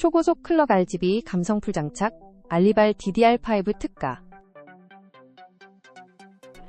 초고속 클럭 RGB 감성풀 장착, 알리발 DDR5 특가.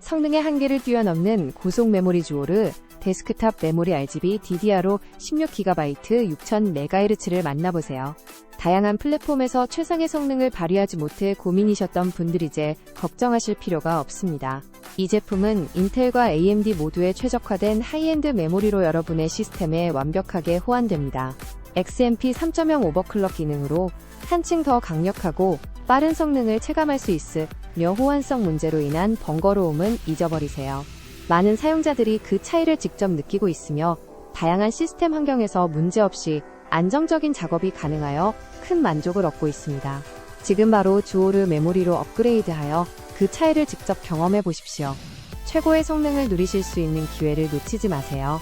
성능의 한계를 뛰어넘는 고속 메모리 주오르 데스크탑 메모리 RGB DDR로 16GB 6000MHz를 만나보세요. 다양한 플랫폼에서 최상의 성능을 발휘하지 못해 고민이셨던 분들 이제 걱정하실 필요가 없습니다. 이 제품은 인텔과 AMD 모두에 최적화된 하이엔드 메모리로 여러분의 시스템에 완벽하게 호환됩니다. XMP 3.0 오버클럭 기능으로 한층 더 강력하고 빠른 성능을 체감할 수 있으며 호환성 문제로 인한 번거로움은 잊어버리세요. 많은 사용자들이 그 차이를 직접 느끼고 있으며 다양한 시스템 환경에서 문제없이 안정적인 작업이 가능하여 큰 만족을 얻고 있습니다. 지금 바로 주오르 메모리로 업그레이드하여 그 차이를 직접 경험해 보십시오. 최고의 성능을 누리실 수 있는 기회를 놓치지 마세요.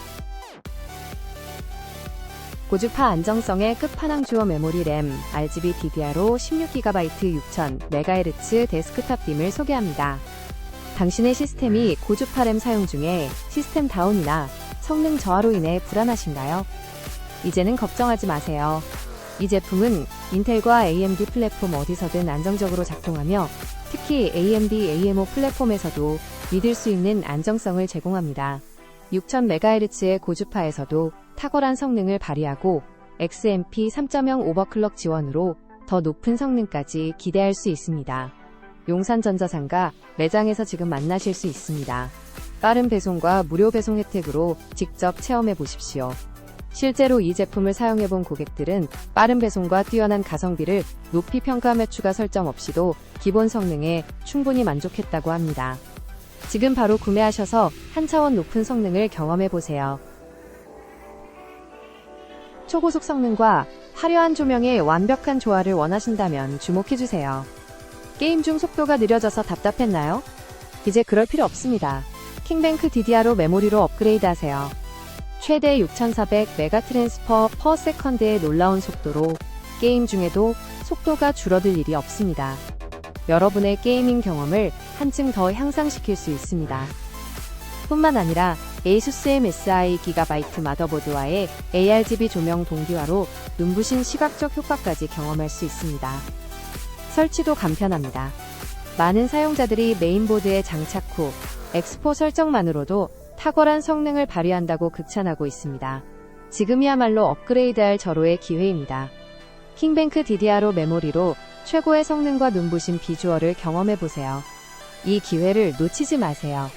고주파 안정성의 끝판왕 주어 메모리 램 RGB DDR로 16GB 6000MHz 데스크탑 빔을 소개합니다. 당신의 시스템이 고주파 램 사용 중에 시스템 다운이나 성능 저하로 인해 불안하신가요? 이제는 걱정하지 마세요. 이 제품은 인텔과 AMD 플랫폼 어디서든 안정적으로 작동하며 특히 AMD AMO 플랫폼에서도 믿을 수 있는 안정성을 제공합니다. 6000MHz의 고주파에서도 탁월한 성능을 발휘하고 XMP 3.0 오버클럭 지원으로 더 높은 성능까지 기대할 수 있습니다. 용산전자상가 매장에서 지금 만나실 수 있습니다. 빠른 배송과 무료 배송 혜택으로 직접 체험해 보십시오. 실제로 이 제품을 사용해 본 고객들은 빠른 배송과 뛰어난 가성비를 높이 평가하며 추가 설정 없이도 기본 성능에 충분히 만족했다고 합니다. 지금 바로 구매하셔서 한 차원 높은 성능을 경험해 보세요. 초고속 성능과 화려한 조명의 완벽한 조화를 원하신다면 주목해 주세요. 게임 중 속도가 느려져서 답답했나요? 이제 그럴 필요 없습니다. 킹뱅크 DDR로 메모리로 업그레이드 하세요. 최대 6400 메가 트랜스퍼 퍼 세컨드의 놀라운 속도로 게임 중에도 속도가 줄어들 일이 없습니다. 여러분의 게이밍 경험을 한층 더 향상시킬 수 있습니다. 뿐만 아니라 ASUS MSI 기가바이트 마더보드와의 ARGB 조명 동기화로 눈부신 시각적 효과까지 경험할 수 있습니다. 설치도 간편합니다. 많은 사용자들이 메인보드에 장착 후 엑스포 설정만으로도 탁월한 성능을 발휘한다고 극찬하고 있습니다. 지금이야말로 업그레이드할 절호의 기회입니다. 킹뱅크 DDR5 메모리로 최고의 성능과 눈부신 비주얼을 경험해보세요. 이 기회를 놓치지 마세요.